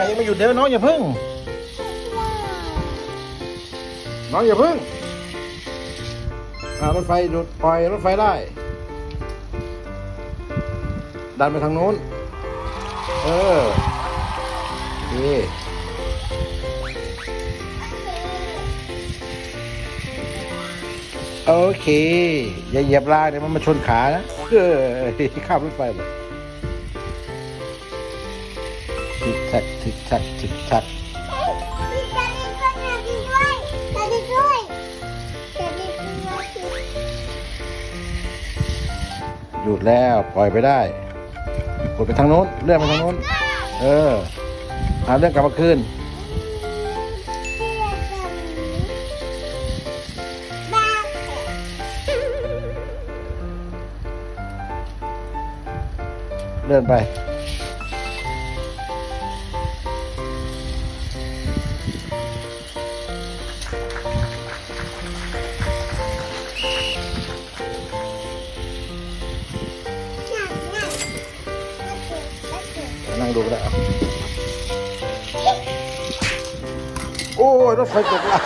รยังไม่หยุดเดี๋ยวน้องอย่าพึ่ง น้องอย่าพึ่งอ่ารถไฟหยุดปล่อยรถไฟได้ ดันไปทางโน้น เออโอเคโอเค อย่าเหยียบรางเดี๋ยวมันมาชนขานะเออข้ามรถไฟเลย ทิกทักทิกทักทิกทักพี่จะดีก็จะดีด้วยจะดีด้วยจะดีด้วยหยุดแล้วปล่อยไปได้กดไปทางโน้นเลื่อนไปทางโน้น เออหาเรื่องกลับมาคืนบ้าเลื่อนไป นั่งดูก็ได้โอ้ยรถไฟตกราง